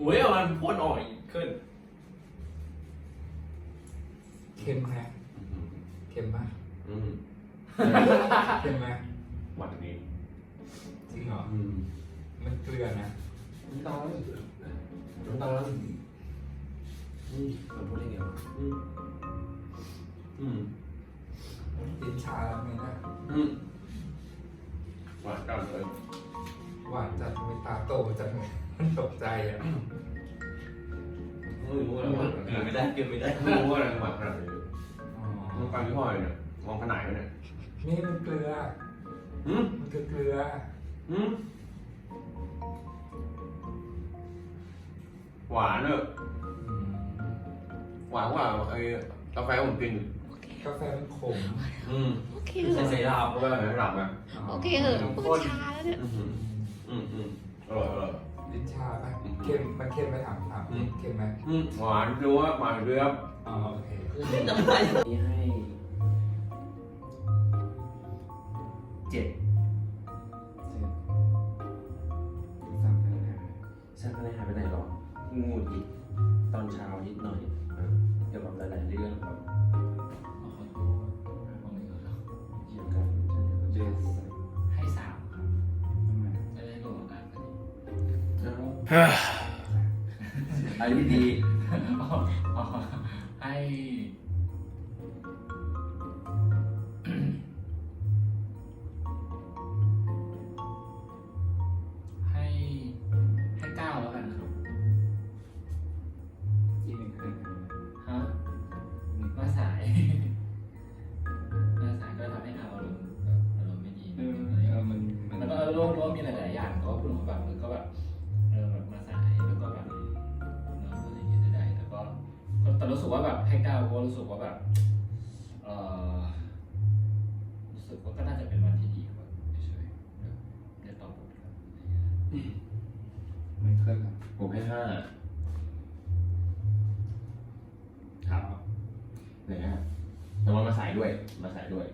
อุ้ยเอามันพ่นออกอีกขึ้น เค็มไหมเค็มปะอืมเค็มไหมหวานนี้จริงเหรอ อืมมันเกลือนะ น้ำตาลน้ำตาลอืมมันพูดได้ไงวะอืมอืมกินชาแล้วไหมนะอืมหวานจังเลย หวานจัดทำไมตาโตจังเลย มันตกใจอะไม่รู้อะไรหวานเกินไม่ได้เกินไม่ได้ไม่รู้อะไรหวานขนาดนี้อ๋อน้ำตาลยี่ห้ออะไรเนี่ยมองขนาดไหนเนี่ยนี่มันเกลืออืมมันคือเกลืออืมหวานเนอะอืมหวานกว่าไอ้กาแฟผมกินกาแฟมันขมอืมโอเคใส่เหใส่อะลาบก็ได้หลับนะโอเคเหอะพูดช้าแล้วเนี่ยอืมอืมอืมอร่อยอร่อย ลิ้นชาปะอืม เค็มมันเค็มไหมถามถามอืมเค็มไหมอืมหวานดูว่าหวานเรียบอ๋อโอเคน้ำลายนี่ให้เจ็ด อันนี้ดีอ๋ออ๋อให้ให้ สึกว่าแบบให้ก้าวเพราะว่ารู้สึกว่าแบบเออรู้สึกว่าก็น่าจะเป็นวันที่ดีกว่าเฉยๆแบบเดี๋ยวตอบบทครับไม่เคยครับผมให้ห้าครับเนี่ยฮะแต่ว่ามาสายด้วยมาสายด้วย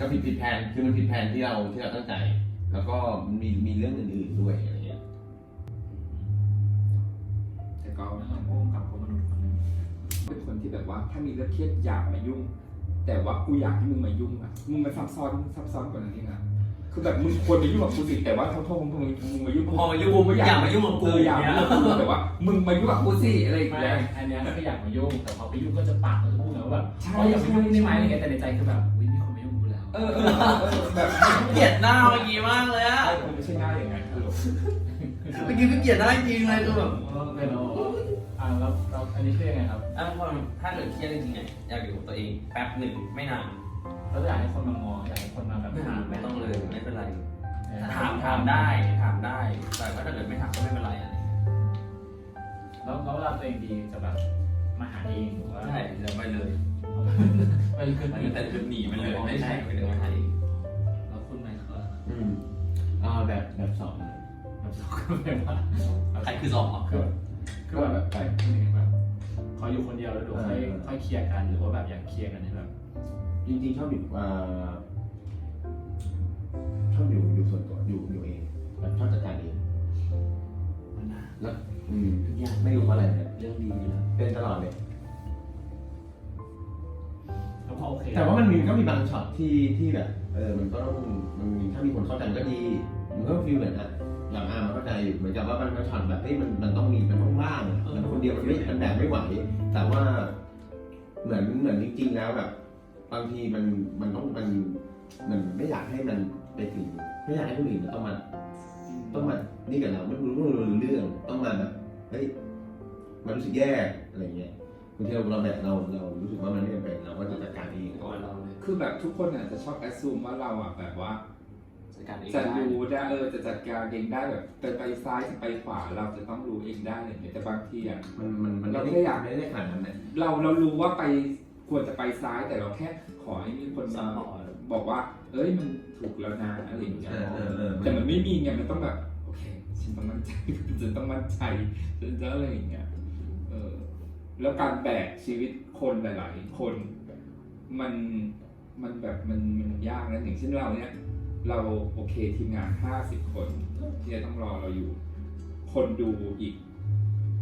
ก็ผิดผิดแผนคือมันผิดแผนที่เราที่เราตั้งใจ แล้วก็มีมีเรื่องอื่นๆด้วย แบบว่า ถ้ามีเรื่องเครียดอยากมายุ่ง แต่ว่ากูอยากให้มึงมายุ่งอะมึงมันซับซ้อนซับซ้อนกว่านั้นเองอะคือแบบมึงควรมายุ่งกับกูสิแต่ว่าโทษโทษมึงมึงมึงมายุ่งพอมายุ่งกูอยากมายุ่งกับกูเอออยากมายุ่งกับกูแต่ว่า มึงมายุ่งกับกูสิอะไรอย่างไม่เงี้ยอันเนี้ยก็อยากมายุ่งแต่พอไปยุ่งก็จะปากก็จะพูดแล้วว่าแบบใช่อ๋ออยากมายุ่งได้ไหมอะไรเงี้ยแต่ในใจคือแบบอุ้ยมีคนมายุ่งกูแล้วเออเออเออแบบเกลียดหน้าเมื่อกี้มากเลยอะไม่ใช่ง่ายอย่างนั้นคือเมื่อกี้ก็เกลียดหน้าจริงเลยคือแบบเป็นเราอ่า แล้วเราอันนี้คือยังไงครับอะพอถ้าเกิดเครียดจริงๆเนี่ยอยากอยู่กับตัวเองแป๊บหนึ่งไม่นานเราอยากให้คนมามองอยากให้คนมาแบบถามไม่ต้องเลยไม่เป็นไรเออถามถามได้ถามได้ แต่ว่าถ้าเกิดไม่ถามก็ไม่เป็นไรอะไรแล้วแล้วเวลาตัวเองดีจะแบบมาหาเองหรือว่าใช่เดี๋ยวไปเลยไปขึ้นมันไปแต่คือหนีไปเลยไม่ใช่ไปเดี๋ยวมาหาเองแล้วคุณไมเคิลอืมอ่าแบบแบบสองแบบสองก็เป็นว่าใครคือสองอะคือ คือแบบแบบแบบขาอยู่คนเดียวแล้วเดี๋ยวค่อยค่อยเคลียร์กันหรือว่าแบบอยากเคลียร์กันให้แบบจริงๆชอบอยู่อ่าชอบอยู่อยู่ส่วนตัวอยู่อยู่เองแบบชอบจัดการเองแล้วอืมยางไม่รู้เพราะอะไรเนี่ยเรื่องดีอยู่แล้วเป็นตลอดเลยแล้วก็โอเคแต่ว่ามันมีก็มีบางช็อตที่ที่แบบเออมันก็ต้องมันมีถ้ามีคนเข้าใจก็ดีมันก็ฟีลเหมือนอะอย่างอามันเข้าใจอยู่เหมือนกับว่ามันเป็นช็อตแบบเฮ้ยมันมันต้องมีมันต้อง เดียวมันไม่มันแบบไม่ไหว แต่ว่าเหมือนเหมือนจริงๆแล้วแบบ บางทีมันมันต้องมันมันไม่อยากให้มันไปถึงไม่อยากให้คนอื่นมันต้องมาต้องมานี่กับเราไม่รู้ไม่รู้เรื่องต้องมาแบบเฮ้ยมันรู้สึกแย่อะไรเงี้ยบางทีเราเราแบบเราเรารู้สึกว่ามันไม่จำเป็นเราก็จะจัดการเอง ก่อนเราเลยคือแบบทุกคนอะจะชอบแอดซูมว่าเราอะแบบว่า จัดการเองจะได้ รู้ได้เออจะจัดการเองได้แบบไปไปซ้ายจะไปขวาเราจะต้องรู้เองได้อะไรอย่างเงี้ยแต่บางทีอะ มันมันมันเราไม่แค่ได้อยาก ไม่ได้ขนาดนั้นนะเราเรารู้ว่าไปควรจะไปซ้ายแต่เราแค่ขอให้มีคนซัมาพพอร์ต บอกว่า เอ้ยมันถูกแล้วนะอะไรอย่างเงี้ยเออเออเออแต่มันไม่มีไงมันต้องแบบโอเคฉันต้องมั่นใจฉันต้องมั่นใจฉันจะอะไรอย่างเงี้ยเออแล้วการแบกชีวิตคนหลาย ๆ คน มันมันแบบมันมันยากนะอย่างเช่นเราเนี่ย เราโอเคทีมงานห้าสิบคนที่จะต้องรอเราอยู่ คนดูอีก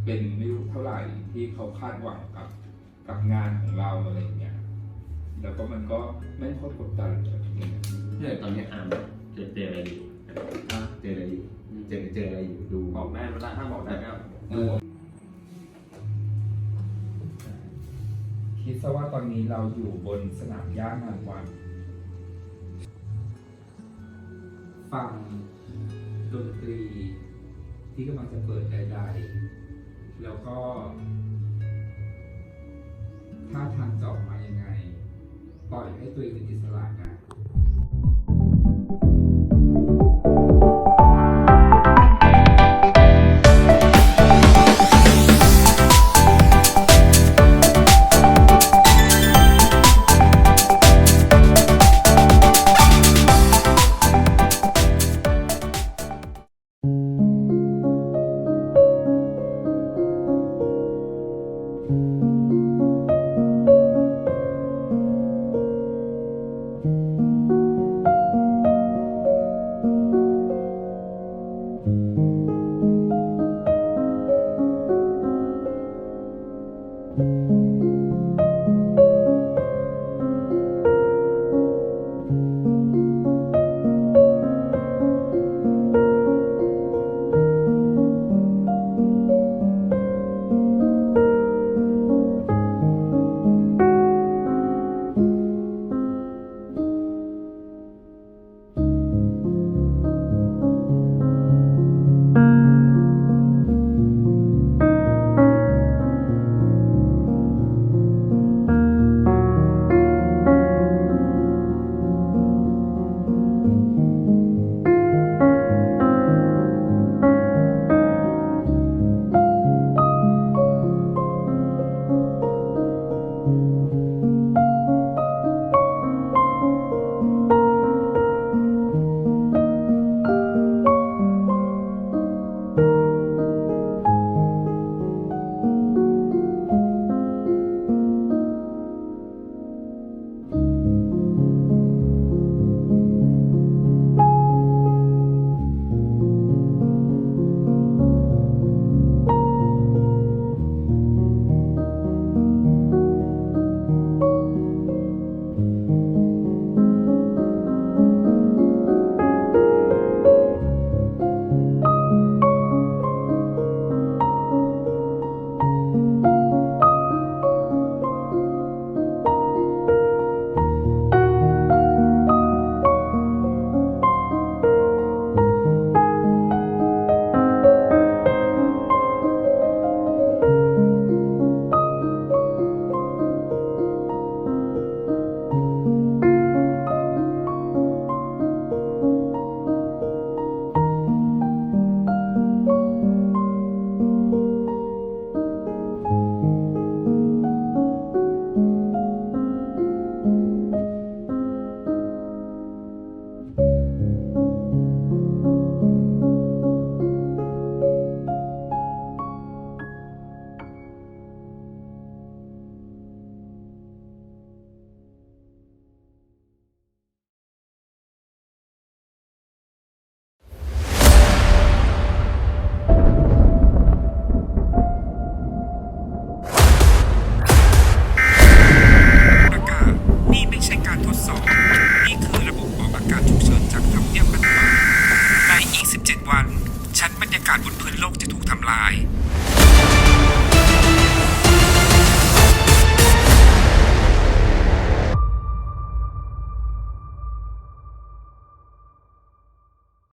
เป็นไม่รู้เท่าไหร่ที่เขาคาดหวังกับกับงานของเราอะไรอย่างเงี้ยแล้วก็มันก็ไม่ค่อยกดดันเลยทีเนี้ยเนี่ยตอนนี้อาร์มเจอเจออะไรอยู่เจออะไรอยู่เจอเจออะไรอยู่ดูบอกแม่เวลาถ้าบอกได้ก็เออคิดซะว่าตอนนี้เราอยู่บนสนามหญ้างานวัน ฟังดนตรี ที่กำลังจะเปิดใดๆ แล้วก็ท่าทางจะออกมายังไง ปล่อยให้ตัวเองเป็นอิสระนะประ รยากาศบนพื้นโลกจะถูกทำลาย